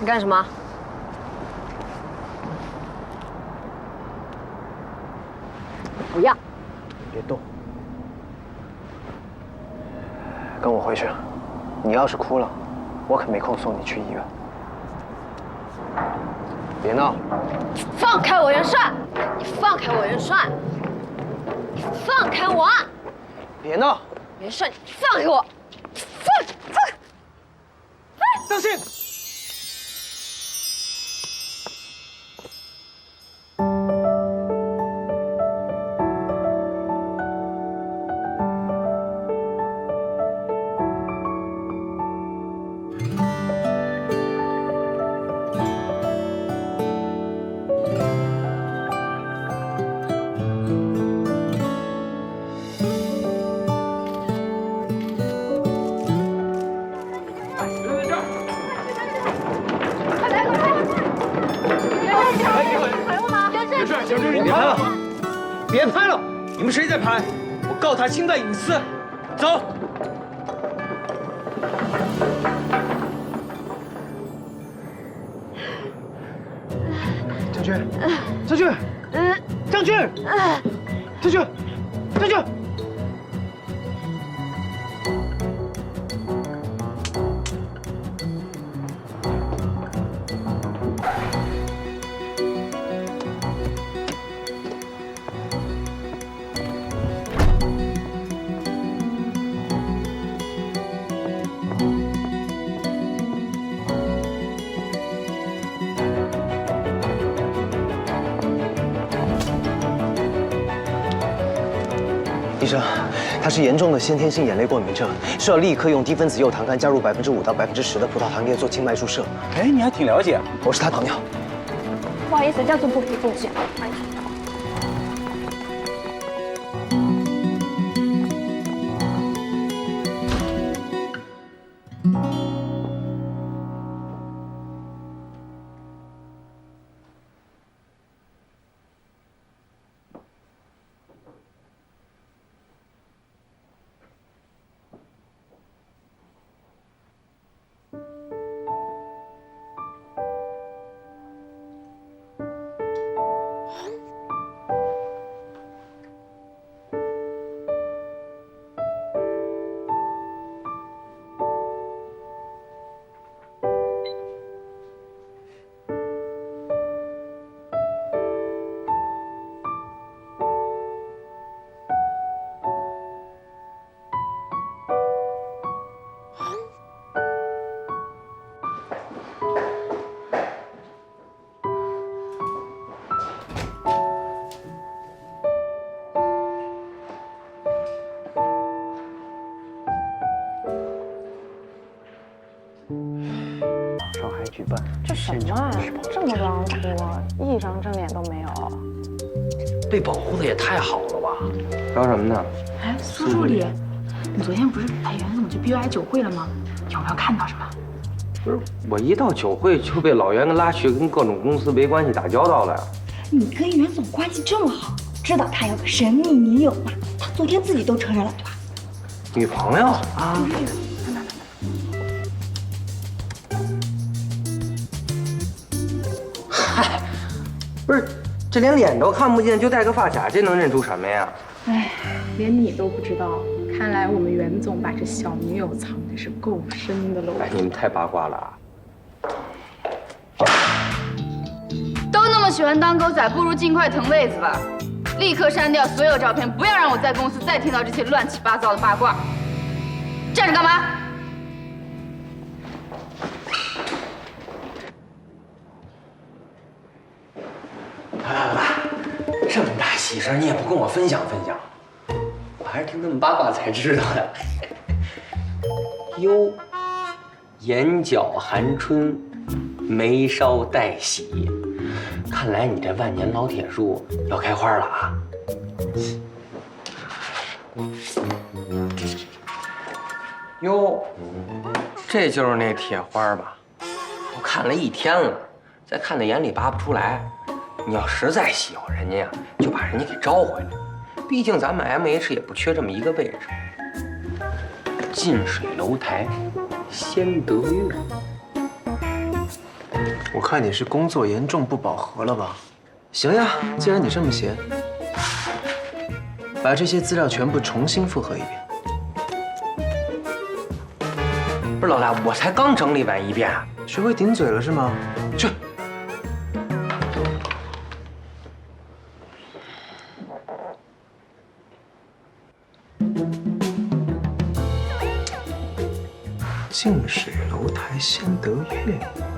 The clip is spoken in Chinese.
你干什么？不要！别动，跟我回去。你要是哭了，我可没空送你去医院。别闹！放开我元帅！你放开我元帅！你放开我！别闹！元帅，你放开我！放放！当心！别拍了！你们谁在拍？我告他侵犯隐私。走。将军，将军，将军，将军，将军。生，他是严重的先天性眼泪过敏症，需要立刻用低分子右糖苷加入百分之五到百分之十的葡萄糖液做静脉注射。哎，你还挺了解。我是他朋友。不好意思，家族不可以进举办这什么啊？这么狼图，一张正脸都没有。被保护的也太好了吧？聊什么呢？哎，苏助理，你昨天不是陪袁总去 BUI 酒会了吗？有没有看到什么？不是，我一到酒会就被老袁拉去跟各种公司没关系打交道了呀。你跟袁总关系这么好，知道他有个神秘女友吗？他昨天自己都承认了，对吧？女朋友啊？嗨，不是，这连脸都看不见，就戴个发卡，这能认出什么呀？哎，连你都不知道，看来我们袁总把这小女友藏的是够深的喽。哎，你们太八卦了啊！都那么喜欢当狗仔，不如尽快腾位子吧！立刻删掉所有照片，不要让我在公司再听到这些乱七八糟的八卦。站着干嘛？喜事你也不跟我分享分享，我还是听他们八卦才知道的。哟，眼角含春，眉梢带喜，看来你这万年老铁树要开花了啊！哟，这就是那铁花吧？我看了一天了，再看在眼里拔不出来。你要实在喜欢人家呀，就把人家给招回来。毕竟咱们 M H 也不缺这么一个位置。近水楼台先得月。我看你是工作严重不饱和了吧？行呀，既然你这么闲，把这些资料全部重新复核一遍。不是老大，我才刚整理完一遍。学会顶嘴了是吗？近水楼台先得月。